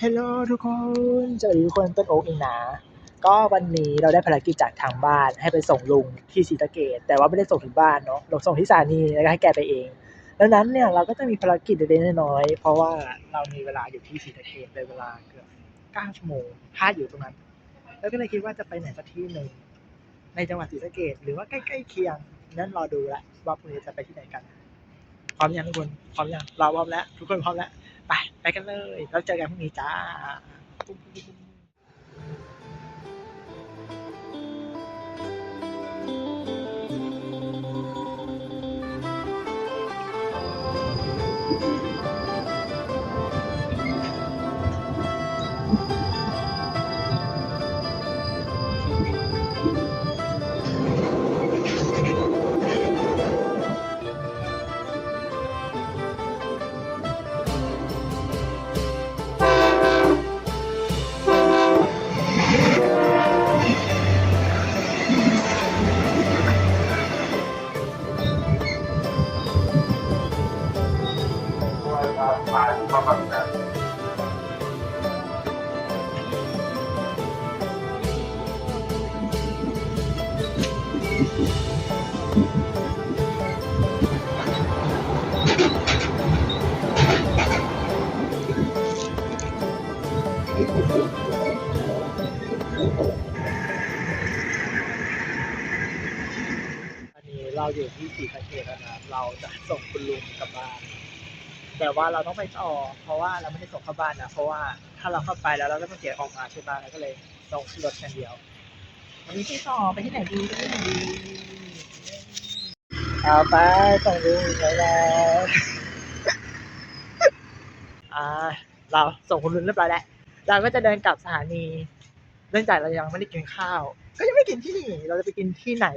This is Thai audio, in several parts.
ฮลโหลทุกคนเจอทุกคนต้นโอ๊กเองนะก็วันนี้เราได้ภารกิจจากทางบ้านให้ไปส่งลุงที่ศรีสะเกดแต่ว่าไม่ได้ส่งถึงบ้านเนาะเราส่งที่สถานีแล้วก็ให้แกไปเองดังนั้นเนี่ยเราก็จะมีภารกิจเล็กๆน้อยๆเพราะว่าเรามีเวลาอยู่ที่ศรีสะเกดเป็นเวลาเกือบเก้าชั่วโมงพลาดอยู่ตรงนั้น แล้วก็เลยคิดว่าจะไปไหนสักที่หนึ่งในจังหวัดศรีสะเกดหรือว่าใกล้ๆเคียงนั้นรอดูละว่าพรุ่งนี้จะไปที่ไหนกันพร้อมยังทุกคนพร้อมยังเราพร้อมแล้วทุกคนพร้อมแล้ว ไปไปกันเลย แล้วเจอกันพรุ่งนี้จ้า อันนี้เราอยู่ที่ศรีสะเกดแล้วนะเราจะส่งคุณลุงกลับบ้านแต่ว่าเราต้องไปต่อ เพราะว่าเราไม่ได้ส่งเข้าบ้านนะเพราะว่าถ้าเราเข้าไปแล้วเราก็ต้องเสียออกมาใช่ไหมเราก็เลยส่งรถคันเดียววันนี้ที่ต่อไปที่ไหนดีไปที่ไหนดีเอาไปส่งลุงไปแล้วอ่าเราส่งคุณลุงเรียบร้อยแล้วเราก็จะเดินกลับสถานี เนื่องจากเรายังไม่ได้กินข้าว ก็ยังไม่กินที่นี่เราจะไปกินที่ไหน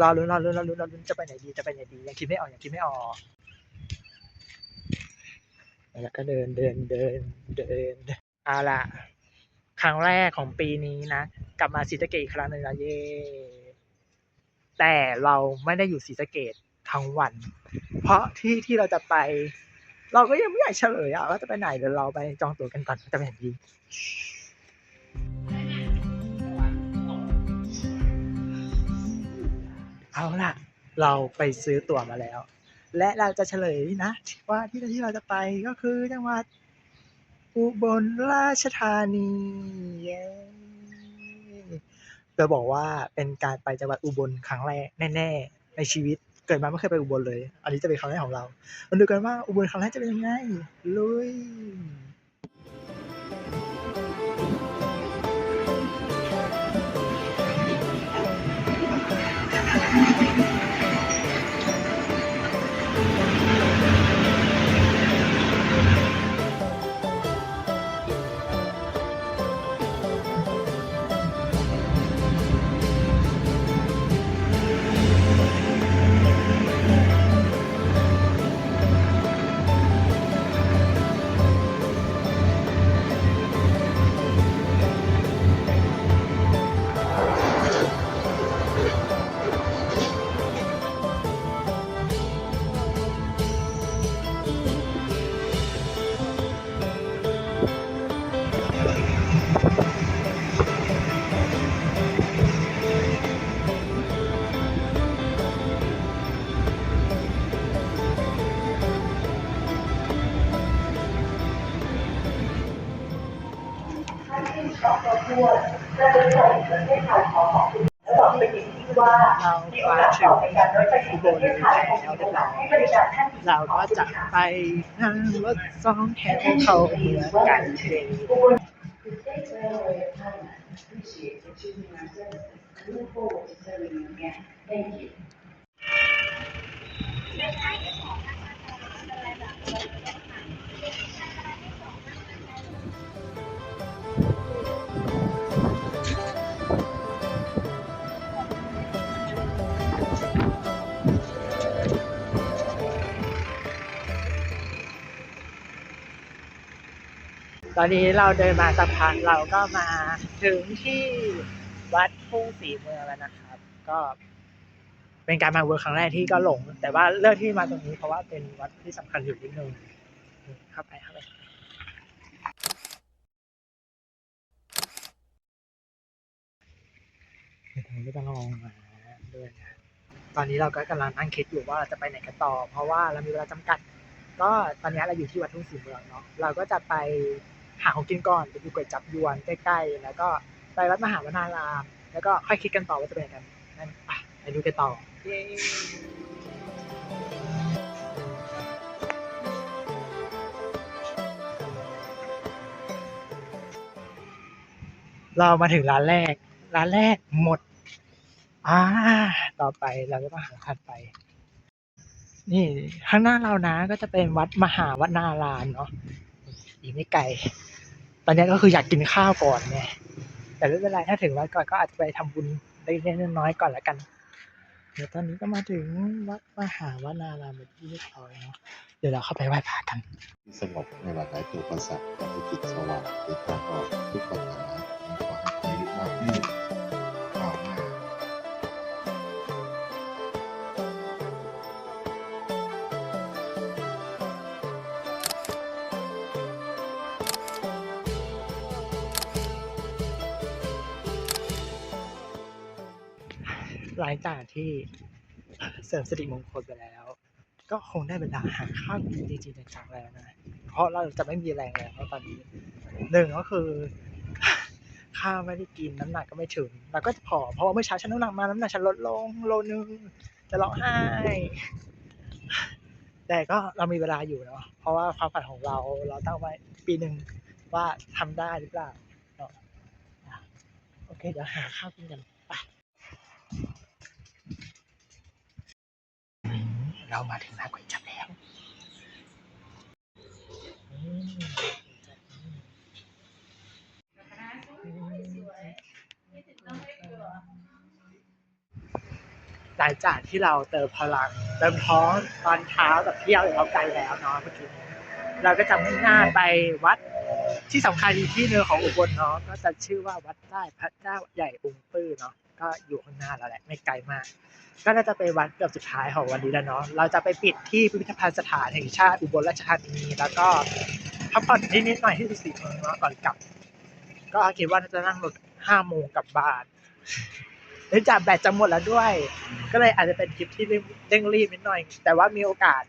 รอรุ้นรอรุ้นรอรุ้นรอรุ้นจะไปไหนดีจะไปไหนดียังคิดไม่ออกยังคิดไม่ออกแล้วก็เดินเดินเดินเดินเอาละครั้งแรกของปีนี้นะ กลับมาศรีสะเกษอีกครั้งหนึ่งนะเย่แต่เราไม่ได้อยู่ศรีสะเกษทั้งวัน เพราะที่ที่เราจะไป เราก็ยังไม่อยากเฉลยอะว่าจะไปไหนเดี๋ยวเราไปจองตั๋วกันก่อนจะไปไหนดี เอาล่ะ เราไปซื้อตั๋วมาแล้ว และเราจะเฉลยนะ ว่าที่ที่เราจะไปก็คือจังหวัดอุบลราชธานีเย้จะบอกว่าเป็นการไปจังหวัดอุบลครั้งแรกแน่ๆในชีวิตเกิดมาไม่เคยไปอุบลเลย อันนี้จะเป็นครั้งแรกของเรามาดูกันว่าอุบลครั้งแรกจะเป็นยังไง ลุย การรถไฟอุฟ้าบประเทศไทยแล้วเรียบร้อยให้บริการท่านเราก็จะไปนั่งรถสองแถวเข้าเมืองกันเลย ตอนนี้เราเดินมาสะพานเราก็มาถึงที่วัดทุ่งสีเมืองแล้วนะครับ ก็เป็นการมาเวิร์ครั้งแรกที่ก็หลง แต่ว่าเลือกที่มาตรงนี้เพราะว่าเป็นวัดที่สำคัญอยู่นิดนึงเข้าไปเข้าไปทางก็ต้องลองมาด้วยนะตอนนี้เราก็กำลังนั่งคิดอยู่ว่าจะไปไหนกันต่อ เพราะว่าเรามีเวลาจำกัด ก็ตอนนี้เราอยู่ที่วัดทุ่งสีเมืองเนาะเราก็จะไป หาของกินก่อนไปดูก๋วยจับยวนใกล้ๆ แล้วก็ไปวัดมหาวนาราม แล้วก็ค่อยคิดกันต่อว่าจะไปไหนกันนั่นไปไปดูกันต่อเย้เรามาถึงร้านแรก ร้านแรกหมด อ่า ต่อไปเราก็ต้องหาคันไป นี่ข้างหน้าเรานะก็จะเป็นวัดมหาวนารามเนาะ อีกไม่ไกล ตอนนี้ก็คืออยากกินข้าวก่อนไงแต่ไม่เป็นไรถ้าถึงวัดก่อนก็อาจจะไปทำบุญเล็กๆน้อยๆก่อนละกัน เดี๋ยวตอนนี้ก็มาถึงวัดมหาวนารามเป็นที่เรียบร้อยเนาะเดี๋ยวเราเข้าไปไหว้พระกัน สงบในหลากหลายตัวประสาททำให้จิตสว่างในทางออกทุกปัญหาขอให้ชีวิตรากขึ้น หลังจากที่เสริมสิริมงคลไปแล้ว ก็คงได้เวลาหาข้าวกินจริงๆจังๆแล้วนะ เพราะเราจะไม่มีแรงแล้วตอนนี้หนึ่งก็คือข้าวไม่ได้กินน้ำหนักก็ไม่ถึงเราก็จะผอมเพราะว่าเมื่อเช้าฉันน้ำหนักมาน้ำหนักฉันลดลงโลนึงจะร้องไห้แต่ก็เรามีเวลาอยู่เนาะเพราะว่าความฝันของเราเราตั้งไว้ปีหนึ่งว่าทำได้หรือเปล่าโอเคเดี๋ยวหาข้าวกินกันไป เรามาถึงร้านก๋วยจั๊บแล้วหลังจากที่เราเติมพลังเติมท้องตอนเช้ากับเที่ยวเราไกลแล้วเนาะเมื่อกี้เราก็จะมุ่งหน้าไปวัดที่สำคัญที่หนึ่งของอุบลเนาะก็จะชื่อว่าวัดใต้พระเจ้าใหญ่องค์ปื้อเนาะ ก็อยู่ข้างหน้าเราแหละ ไม่ไกลมาก ก็น่าจะเป็นวันเกือบสุดท้ายของวันนี้แล้วเนาะเราจะไปปิดที่พิพิธภัณฑ์สถานแห่งชาติอุบลราชธานีแล้วก็พักผ่อนนิดนิดๆหน่อยที่สี่โมงเนาะก่อนกลับ ก็คิดว่าน่าจะนั่งรถห้าโมงกลับบ้านเนื่องจากแบตจะหมดแล้วด้วย ก็เลยอาจจะเป็นทริปที่เร่งรีบนิดหน่อย แต่ว่ามีโอกาส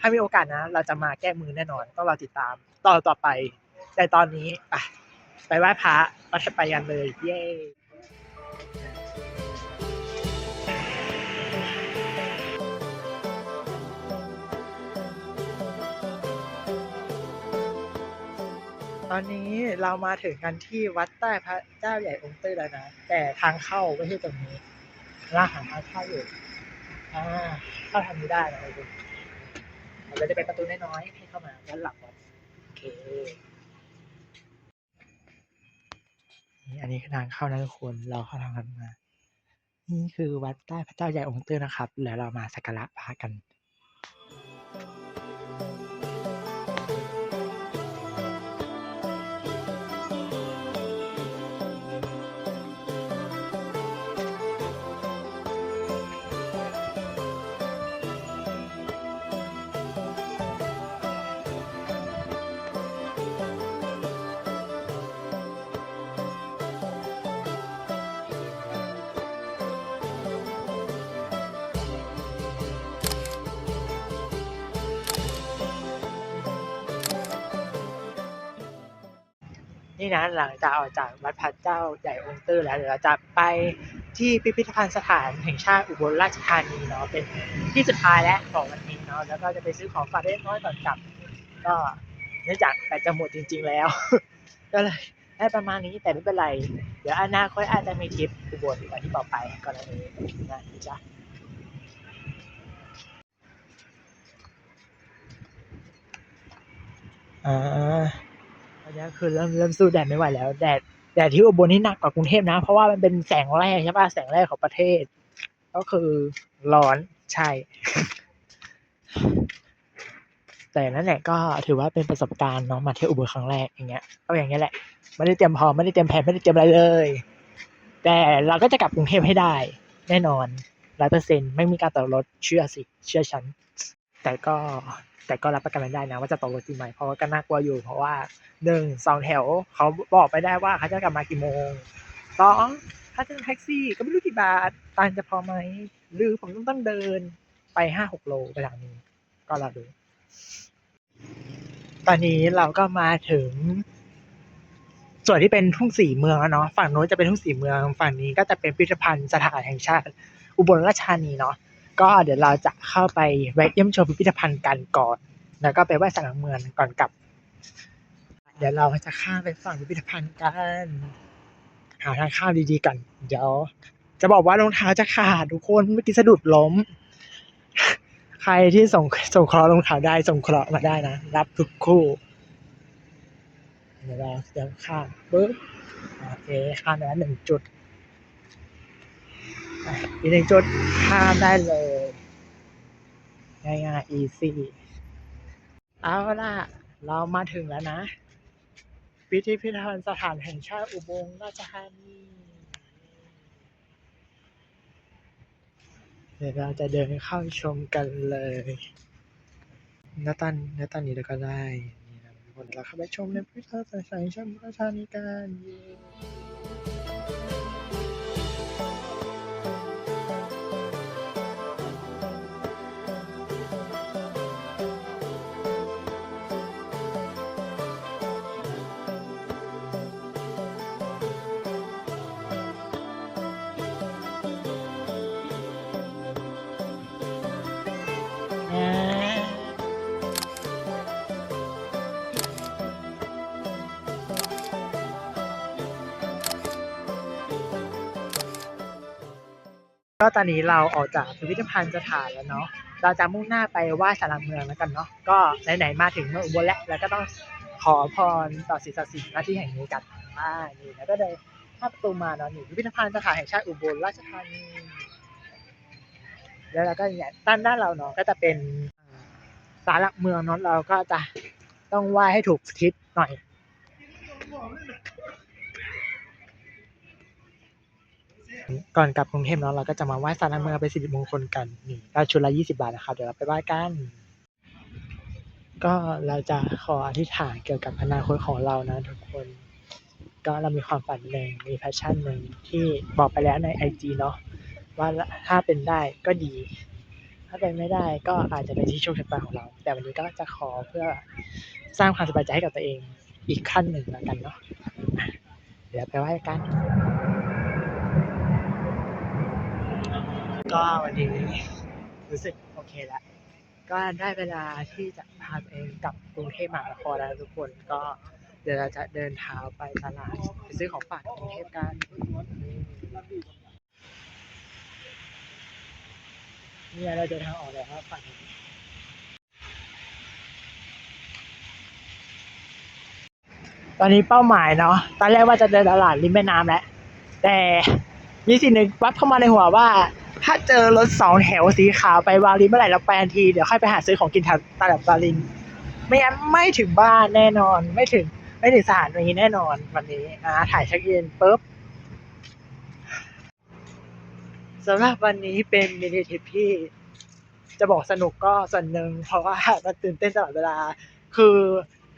ถ้ามีโอกาสนะ เราจะมาแก้มือแน่นอน ต้องรอติดตามต่อต่อไป แต่ตอนนี้ไปไปไหว้พระวัดไปยันเลย เย้ ตอนนี้เรามาถึงกันที่วัดใต้พระเจ้าใหญ่องค์ตื้อแล้วนะ แต่ทางเข้าไม่ใช่ตรงนี้เราหาทางเข้าอยู่อ่าเข้าทางนี้ได้นะทุกคนเราจะเป็นประตูน้อยๆให้เข้ามาด้านหลังวัดโอเคนี่อันนี้คือทางเข้านะทุกคนเราเข้าทางนั้นมา นี่คือวัดใต้พระเจ้าใหญ่องค์ตื้อนะครับ แล้วเรามาสักการะพระกัน นี่นะหลังจากออกจากวัดพระเจ้าใหญ่องค์ตื้อแล้วเดี๋ยวเราจะไปที่พิพิธภัณฑ์สถานแห่งชาติอุบลราชธานีเนาะเป็นที่สุดท้ายแล้วของวันนี้เนาะแล้วก็จะไปซื้อของฝากเล็กน้อยก่อนกลับ ก็เนื่องจากแบตจะหมดจริง ๆ แล้ว ก็เลยได้ประมาณนี้แต่ไม่เป็นไร เดี๋ยวอนาคตอาจจะมีทริปอุบลอย่างที่บอไปก่อนหน้านี้นะจ๊ะอ่า นนี้คือเริ่มเริ่มสู้แดดไม่ไหวแล้ว แดดแดดที่อุบลนี่หนักกว่ากรุงเทพนะ เพราะว่ามันเป็นแสงแรกใช่ป่ะแสงแรกของประเทศ ก็คือร้อนใช่ แต่นั่นแหละก็ถือว่าเป็นประสบการณ์เนาะมาเที่ยวอุบลครั้งแรกอย่างเงี้ยก็อย่างเงี้ยแหละไม่ได้เตรียมพร้อมไม่ได้เตรียมแผนไม่ได้เตรียมอะไรเลย แต่เราก็จะกลับกรุงเทพให้ได้ แน่นอนร้อยเปอร์เซ็นต์ไม่มีการต่อรถเชื่อสิ เชื่อฉัน แต่ก็ แต่ก็รับประกันไม่ได้นะว่าจะตกรถจริงไหมเพราะว่าก็น่ากลัวอยู่ เพราะว่าหนึ่งสองแถวเขาบอกไม่ได้ว่าเขาจะกลับมากี่โมงสองค่าจ้างแท็กซี่ก็ไม่รู้กี่บาทตังจะพอไหมหรือผมต้องต้องเดินไปห้าหกโลไปทางนี้ ก็รอดูตอนนี้เราก็มาถึง ส่วนที่เป็นทุ่งสีเมืองแล้วเนาะฝั่งโน้นจะเป็นทุ่งสีเมือง ฝั่งนี้ก็จะเป็นพิพิธภัณฑ์สถานแห่งชาติ อุบลราชธานีเนาะ ก็เดี๋ยวเราจะเข้าไปแวะเยี่ยมชมพิพิธภัณฑ์กันก่อน แล้วก็ไปไหว้ศาลหลักเมืองก่อนกลับ เดี๋ยวเราจะข้ามไปฝั่งพิพิธภัณฑ์กัน หาทางข้ามดีๆกัน เดี๋ยว จะบอกว่ารองเท้าจะขาดทุกคนเมื่อกี้สะดุดล้ม ใครที่ส่งส่งเคราะห์รองเท้าได้ส่งเคราะห์มาได้นะ รับทุกคู่เดี๋ยวเราเดี๋ยวข้ามปึ๊บโอเคข้ามไปแล้วหนึ่งจุดอีกหนึ่งจุดข้ามได้เลย ง่ายๆ easy เอาล่ะ เรามาถึงแล้วนะ พิพิธภัณฑ์สถานแห่งชาติอุบลราชธานีเดี๋ยวเราจะเดินเข้าชมกันเลยณตอนณตอนนี้เราก็ได้นี่นะทุกคนเราเข้าไปชมในพิพิธภัณฑ์สถานแห่งชาติอุบลราชธานีกัน ก็ตอนนี้เราออกจากพิพิธภัณฑ์สถานแล้วเนาะ เราจะมุ่งหน้าไปไหว้ศาลหลักเมืองแล้วกันเนาะ ก็ไหนๆมาถึงเมืองอุบลแล้วแล้วก็ต้องขอพรต่อสิ่งศักดิ์สิทธิ์หน้าที่แห่งนี้กันอ่านี่แล้วก็เดินข้าประตูมาเนาะนี่พิพิธภัณฑ์สถานแห่งชาติอุบลราชธานี แล้วเราก็เนี่ยด้านด้านเราเนาะก็จะเป็นศาลหลักเมืองเนาะเราก็จะต้องไหว้ให้ถูกทิศหน่อย ก่อนกลับกรุงเทพเนาะเราก็จะมาไหว้ศาลหลักเมืองเป็นสิริมงคลกันนี่ราชุดละยี่สิบาทนะครับเดี๋ยวเราไปไหว้กัน ก็เราจะขออธิษฐานเกี่ยวกับอนาคตของเรานะทุกคน ก็เรามีความฝันหนึ่งมีแพชชั่นหนึ่งที่บอกไปแล้วในไอจีเนาะว่าถ้าเป็นได้ก็ดี ถ้าเป็นไม่ได้ก็อาจจะเป็นที่โชคชะตาของเรา แต่วันนี้ก็จะขอเพื่อสร้างความสบายใจให้กับตัวเองอีกขั้นหนึ่งแล้วกันเนาะเดี๋ยวไปไหว้กัน ก็วันนี้รู้สึกโอเคแล้ว ก็ได้เวลาที่จะพาตัวเองกลับกรุงเทพมหานครแล้วทุกคนก็เดี๋ยวเราจะเดินเท้าไปตลาดไปซื้อของฝากกรุงเทพกันนี่เราเดินทางออกแล้วครับฝั่งตอนนี้เป้าหมายเนาะตอนแรกว่าจะเดินตลาดริมแม่น้ำแล้วแต่มีสิ่งหนึ่งวับเข้ามาในหัวว่า ถ้าเจอรถสองแถวสีขาวไปวารินเมื่อไหร่เราไปทันที เดี๋ยวค่อยไปหาซื้อของกินแถวตลาดวาริน ไม่งั้นไม่ถึงบ้านแน่นอน ไม่ถึง ไม่ถึงสถานีแน่นอนวันนี้อ่าถ่ายเช็คอินปุ๊บสำหรับวันนี้เป็นมินิทิปที่จะบอกสนุกก็ส่วนหนึ่งเพราะว่ามันตื่นเต้นตลอดเวลา คือ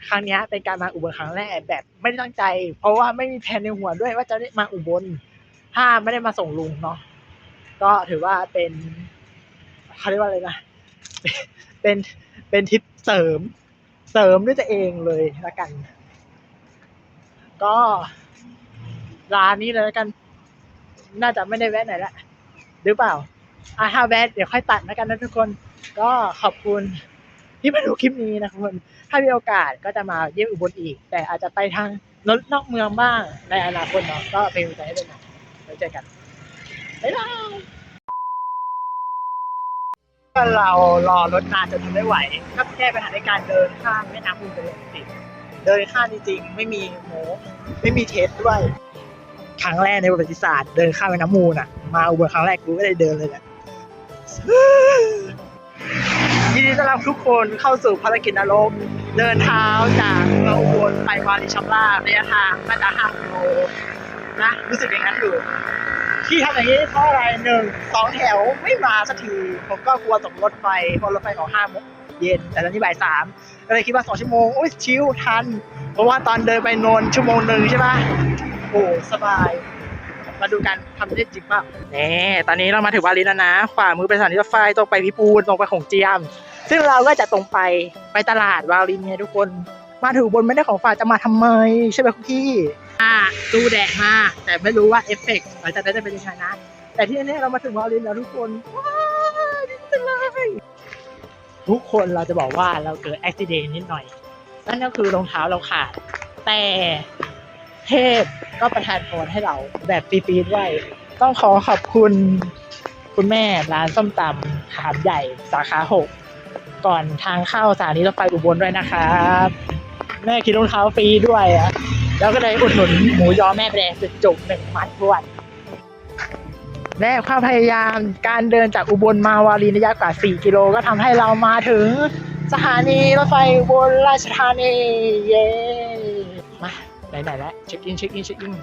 ครั้งนี้เป็นการมาอุบลครั้งแรกแบบไม่ได้ตั้งใจ เพราะว่าไม่มีแผนในหัวด้วยว่าจะได้มาอุบลถ้าไม่ได้มาส่งลุงเนาะ ก็ถือว่าเป็นเขาเรียกว่าอะไรนะเป็นเป็นทริปเสริม เสริมด้วยตัวเองเลยละกัน ก็ร้านนี้เลยละกัน น่าจะไม่ได้แวะไหนละหรือเปล่าอะถ้าแวะเดี๋ยวค่อยตัดแล้วกันนะทุกคน ก็ขอบคุณที่มาดูคลิปนี้นะทุกคน ถ้ามีโอกาสก็จะมาเยี่ยมอุบลอีก แต่อาจจะไปทางนอกเมืองบ้างในอนาคตเนาะก็เป็นกำลังใจให้ด้วยนะไว้เจอกัน บ๊ายบายเรารอรถนานจนทนไม่ไหวก็แก้ปัญหาในการเดินข้ามแม่น้ำมูลไปเลยจริงเดินข้ามจริงๆไม่มีโมไม่มีเทสด้วยครั้งแรกในประวัติศาสตร์เดินข้ามแม่น้ำมูลอะ มาอุบลครั้งแรกกูก็ได้เดินเลยแหละยินดีต้อนรับทุกคนเข้าสู่ภารกิจนรก เดินเท้าจากเมืองอุบลไปวารินชำราระยะทางน่าจะห้ากิโลนะรู้สึกอย่างนั้นอยู่ ที่ทำอย่างนี้เพราะอะไรหนึ่งสองแถวไม่มาสักที ผมก็กลัวตกรถไฟเพราะรถไฟออกห้าโมงเย็น แต่ตอนนี้บ่ายสามก็เลยคิดว่าสองชั่วโมงโอ้ยชิวทัน เพราะว่าตอนเดินไปนนชั่วโมงหนึ่งใช่ปะโอ้สบาย มาดูกันทำได้จริงเปล่านี่ตอนนี้เรามาถึงวารินแล้วนะ ขวามือเป็นสถานีรถไฟตรงไปพิปูนตรงไปของเจียม ซึ่งเราก็จะตรงไปไปตลาดวารินไงทุกคน มาถึงบนไม่ได้ของฝากจะมาทำไม ใช่ไหมคุณพี่อ่าดูแดดมา แต่ไม่รู้ว่าเอฟเฟกต์หลังจากนั้นจะเป็นยังไงนะ แต่ที่นี่เรามาถึงวารินแล้วทุกคนว้าวดีจังเลยทุกคนเราจะบอกว่าเราเกิดอุบิเหตุนิดหน่อย นั่นก็คือรองเท้าเราขาด แต่เทพก็ประทานพรให้เราแบบฟรีๆด้วยต้องขอขอบคุณคุณแม่ร้านส้มตำขามใหญ่สาขาหกก่อนทางเข้าสถานีรถไฟอุบลด้วยนะครับ แม่คิดรองเท้าฟรีด้วยอะแล้วก็เลยอุดหนุนหมูยอแม่แดจุกหนึ่งมัดทวนและความพยายามการเดินจากอุบลมาวารีระยะกว่า 4 กิโลก็ทำให้เรามาถึงสถานีรถไฟอุบลราชธานีเย้มาไหนๆแล้วเช็คอินเช็คอินเช็คอิน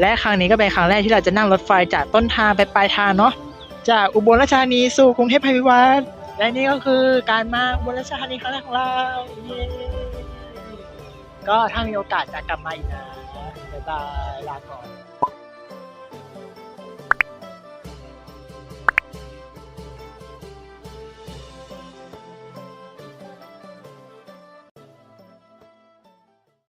และครั้งนี้ก็เป็นครั้งแรกที่เราจะนั่งรถไฟจากต้นทางไปปลายทางเนาะ จากอุบลราชธานีสู่กรุงเทพไพวิวัฒน์และนี่ก็คือการมาอุบลราชธานีครั้งแรกของเราเย้ก็ถ้ามีโอกาสจะกลับมาอีกนะบ๊ายบายลาก่อน